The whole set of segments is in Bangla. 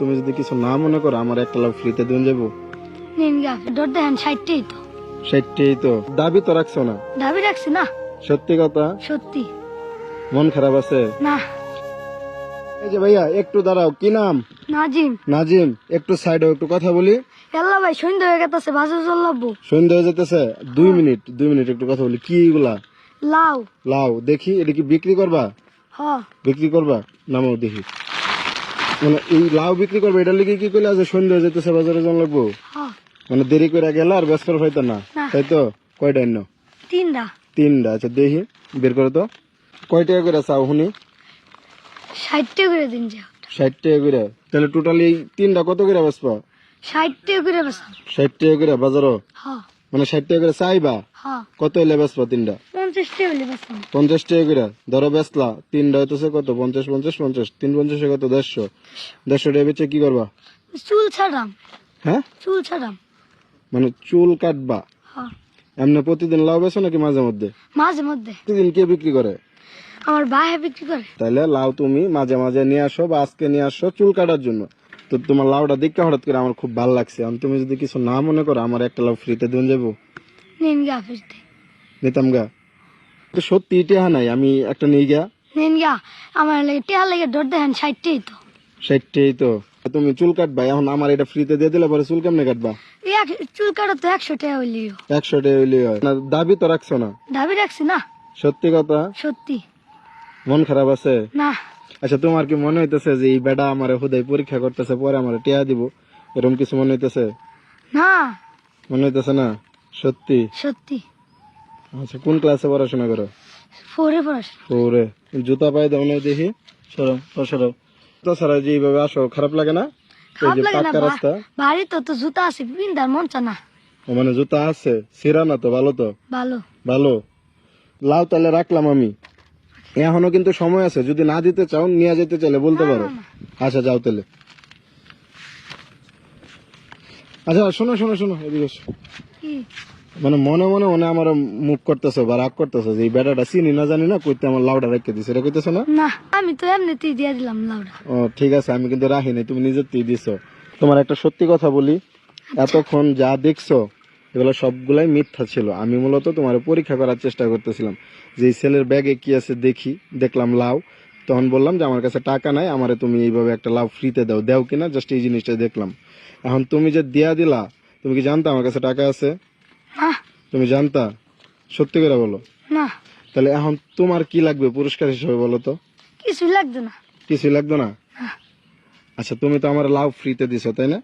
তুমি যদি কিছু না মনে করো আমার একটা লাভ ফ্রিতে দিন যাব। নিন গা তো। দাবি তো রাখছো না? দাবি রাখছি না। সত্যি কথা? সত্যি। মন খারাপ আছে? না। এই যে ভাইয়া একটু দাঁড়াও কি নাম? নাজিম। নাজিম একটু সাইডে একটু কথা বলি। ভাই সন্ধ্যা হয়ে গেছে সন্ধ্যা হয়ে যেতেছে? দুই মিনিট দুই মিনিট একটু কথা বলি। কি এগুলা লাউ দেখি এটা কি বিক্রি করবা? হ। বিক্রি করবা? নামাও দেখি। মানে এই লাউ বিক্রি করবে এটা লিখে কি করলে আছে সন্ধ্যা হয়ে যেতেছে বাজারে জন লাগবো? মানে দেরি করে গেল আর ব্যস্ত হইতো না। তাই তো? কয়টা অন্য তিনটা। তিনটা। আচ্ছা দেখি বের করে তো। কয় টাকা করে চাও শুনি ষাটটা করে দিন যে ষাট টাকা করে। তাহলে টোটালি তিনটা কত করে বেসবা ষাটটা করে বেসাম ষাট টাকা করে বাজারও? হ মানে ষাট টাকা করে চাইবা? কত এলে বেসবা তিনটা? পঞ্চাশ টাকা করে? ধরো বেসলা তিনটা হইতেছে কত? পঞ্চাশ পঞ্চাশ পঞ্চাশ। তিন পঞ্চাশে কত? দেড়শো। দেড়শো টাকা বেচে কি করবা? চুল ছাড়াম। হ্যাঁ? চুল ছাড়াম। মানে চুল কাটবা? এমনি প্রতিদিন লাউ বেছো নাকি মাঝে মধ্যে? মাঝে মধ্যে। প্রতিদিন কে বিক্রি করে? আমার ভাই বিক্রি করে। তাইলে লাউ তুমি মাঝে মাঝে নিয়ে আসো বা আজকে নিয়ে আসো চুল কাটার জন্য। তো তোমার লাউটা দেখতে হঠাৎ করে আমার খুব ভালো লাগছে। আমি তুমি যদি কিছু না মনে করো আমার একটা লাউ ফ্রিতে দিন যাব। নিন গা ফিরতে নিতাম গা। তো সত্যি টেহা নাই আমি একটা নিয়ে গা নিন গা আমার লাগে টেহা লাগে ডর দেখেন ষাটটাই তো। ষাটটাই তো। তুমি চুল কাটবা এখন আমার এটা ফ্রিতে দিয়ে দিলে পরে চুল কেমনে কাটবা? চুল কাটা তো একশো টাকা হইলেও একশো টাকা হইলে না দাবি তো রাখছো না? দাবি রাখছি না। সত্যি কথা? সত্যি। মন খারাপ আছে? না। আচ্ছা তোমার কি মনে হইতেছে যে এই বেটা আমার হুদাই পরীক্ষা করতেছে পরে আমার টিয়া দিব? এরকম কিছু মনে হইতেছে? না। মনে হইতেছে না? সত্যি? সত্যি। আচ্ছা কোন ক্লাসে পড়াশোনা করো? ফোরে পড়াশোনা ওরে জুতা পায়ে দাও না দেখি। সরো ও সরো। তাছাড়া যে এইভাবে আসো খারাপ লাগে না? খারাপ লাগে না রাস্তা? বাড়ি তো তো জুতা আছে পিন্দার মন না। ও মানে জুতা আছে সিরা না তো ভালো তো? ভালো। ভালো। লাও তাহলে রাখলাম আমি। এখনও কিন্তু সময় আছে। যদি না দিতে চাও নিয়ে যেতে চাইলে বলতে পারো। আচ্ছা যাও তাহলে। আচ্ছা শোনো শোনো শোনো এদিকে মানে মনে মনে মনে আমার মুখ করতেছো বা রাগ করতেছো যে এই বেটাটা চিনি না জানি না কইতে আমার লাউডা রেখে দিছে। এটা কইতেছো না? না আমি তো এমনিতেই দিয়ে দিলাম লাউডা। ও ঠিক আছে আমি কিন্তু রাখিনি তুমি নিজের তুই দিছো। তোমার একটা সত্যি কথা বলি এতক্ষণ যা দেখছ এগুলো সবগুলাই মিথ্যা ছিল। আমি মূলত তোমার পরীক্ষা করার চেষ্টা করতেছিলাম। যে এই ছেলের ব্যাগে কি আছে দেখি দেখলাম লাউ। তখন বললাম যে আমার কাছে টাকা নাই আমারে তুমি এইভাবে একটা লাভ ফ্রিতে দাও। দাও কিনা জাস্ট এই জিনিসটা দেখলাম। এখন তুমি যে দিয়া দিলা তুমি কি জানতা আমার কাছে টাকা আছে? তুমি জানতা? সত্যি করে বলো। না। তাহলে এখন তোমার কি লাগবে পুরস্কার হিসেবে বলো তো? কিছু লাগতো না। কিছুই লাগতো না? আচ্ছা তুমি তো আমার লাভ ফ্রিতে দিছো তাই না?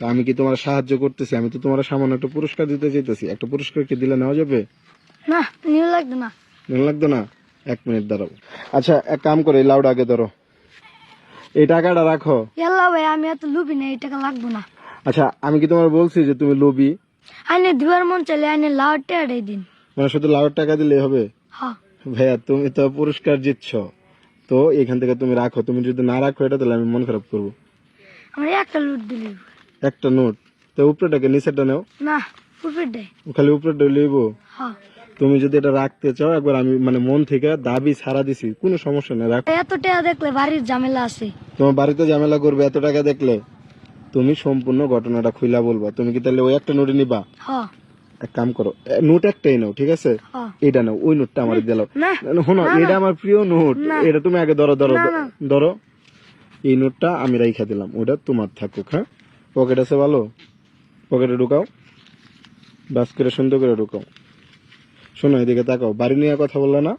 তা আমি কি তোমার সাহায্য করতেছি? আমি তো তোমার সামান্য একটা পুরস্কার দিতে চাইতেছি। একটা পুরস্কার কি দিলে নেওয়া যাবে? না নিউ লাগতো না। মনে লাগতো না? এক মিনিট দাঁড়াও। আচ্ছা এক কাম করে লাউডা আগে ধরো। এই টাকাটা রাখো। ইয়াল্লা ভাই আমি এত লুবি না এই টাকা লাগবো না। আচ্ছা আমি কি তোমার বলছি যে তুমি লুবি আইনে দিবার মন চাইলে আইনে লাউ টেয়ারাই দিন। মানে শুধু লাউয়ের টাকা দিলেই হবে? হ। ভাইয়া তুমি তো পুরস্কার জিতছ। তো এখান থেকে তুমি রাখো। তুমি যদি না রাখো এটা তাহলে আমি মন খারাপ করব। আমার একটা লুট দিলি। একটা নোট। তো উপরেটাকে নিচেটা নেও। না দেয় খালি উপরেটা লইবো হ তুমি যদি এটা রাখতে চাও একবার আমি মানে মন থেকে দাবি ছাড়া দিছি কোনো সমস্যা নেই রাখো। এত টাকা দেখলে বাড়ির ঝামেলা আছে। তোমার বাড়িতে ঝামেলা করবে এত টাকা দেখলে। তুমি সম্পূর্ণ ঘটনাটা খুইলা বলবা। তুমি কি তাহলে ওই একটা নোটে নিবা? হ এক কাম করো নোট একটাই নাও ঠিক আছে? এটা নাও ওই নোটটা আমার দিল না শোনো এটা আমার প্রিয় নোট। এটা তুমি আগে ধরো ধরো। ধরো। এই নোটটা আমি রাইখা দিলাম ওটা তোমার থাকুক হ্যাঁ? পকেট আছে ভালো? পকেটে ঢুকাও। বাস করে সুন্দর করে ঢুকাও। শোনো এদিকে তাকাও। বাড়ি নিয়ে কথা বললে না?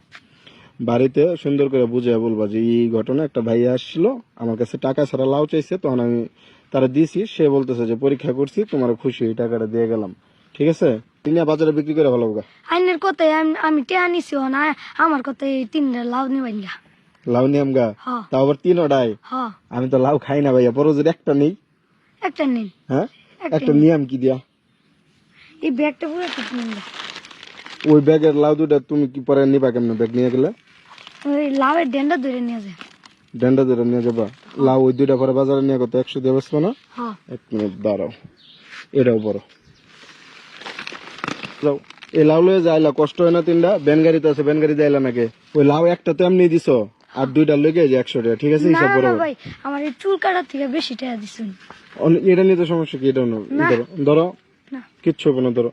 বাড়িতে সুন্দর করে বুঝে বলবা যে এই ঘটনা একটা ভাই আসছিল আমার কাছে টাকা ছাড়া লাউ চাইছে তখন আমি তারা দিছি। সে বলতেছে যে পরীক্ষা করছি তোমার খুশি এই টাকাটা দিয়ে গেলাম। ঠিক আছে? বাজারে বিক্রি করে ভালো আইনের কথাই আমি- আমি নিছি না আমার কথাই তিনটা লাউ নিবাই গা। লাউ নিয়াম গা? তাও আবার আমি তো লাউ খাই না ভাইয়া যদি একটা নেই। একটা নিন। হ্যাঁ? একটা নিয়াম কি দিয়া? এই ব্যাগটা পুরো নিন ওই ব্যাগের লাউ দুটা তুমি কি পরে নিবা কেমন? ব্যাগ নিয়ে গেলে? ওই লাউয়ের ডেন্ডা ধরে নিয়ে যায় ডেন্ডা ধরে নিয়ে যাবা। লাউ ওই দুইটা পরে বাজারে নিয়ে কত একশো দিয়ে বসবো না? হ এক মিনিট দাঁড়াও। এটাও বড় যাও এই লাউ লয়ে যাইলা কষ্ট হয় না তিনটা? ব্যান গাড়িতে আছে ব্যান গাড়ি যাইলা নাকি? ওই লাউ একটা তো এমনি দিছো? আর দুইটা লেগে যে একশো টাকা ঠিক আছে? হিসাব বরাবর ভাই আমার এই চুল কাটার থেকে বেশি টাকা দিছুন। এটা নিয়ে তো সমস্যা কি? এটা ধরো ধরো। কিচ্ছু হবে না ধরো।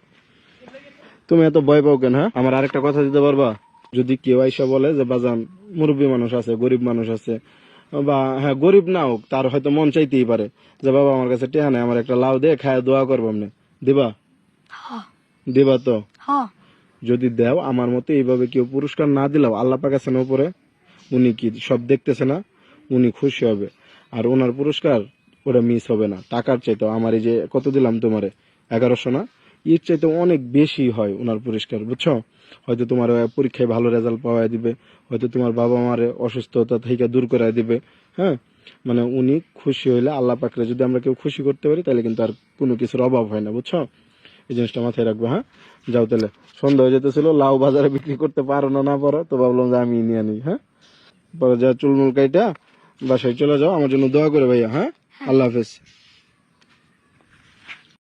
তুমি এত ভয় পাও কেন হ্যাঁ? আমার আরেকটা কথা দিতে পারবা? যদি কেউ আইসা বলে যে বাজান মুরব্বী মানুষ আছে গরিব মানুষ আছে বা হ্যাঁ গরিব না হোক তার হয়তো মন চাইতেই পারে যে বাবা আমার কাছে টেহা নেই আমার একটা লাউ দিয়ে খায় দোয়া করব আপনি দিবা? দিবা তো? যদি দেও আমার মতে এইভাবে কেউ পুরস্কার না দিলেও আল্লাহ পাক আছেন উপরে? উনি কি সব দেখতেছে না, উনি খুশি হবে। আর ওনার পুরস্কার ওটা মিস হবে না। টাকার চাইতেও আমার এই যে কত দিলাম তোমারে? এগারোশো না? এর চাইতে অনেক বেশি হয় ওনার পুরস্কার, বুঝছ? হয়তো তোমার পরীক্ষায় ভালো রেজাল্ট পাওয়া দিবে, হয়তো তোমার বাবা মার অসুস্থতা থেকে দূর করে দিবে হ্যাঁ? মানে উনি খুশি হইলে আল্লাহ পাকরে যদি আমরা কেউ খুশি করতে পারি, তাহলে কিন্তু আর কোনো কিছুর অভাব হয় না, বুঝছ? এই জিনিসটা মাথায় রাখব হ্যাঁ? যাও তাহলে। সন্ধ্যা হয়ে যেতেছিল, লাউ বাজারে বিক্রি করতে পারো না না পারো, তো ভাবলাম যে আমি নিয়ে নিই হ্যাঁ? পরে যা চুলমুল কাইটা বাসায় চলে যাও আমার জন্য দোয়া করে ভাইয়া হ্যাঁ। আল্লাহ হাফেজ।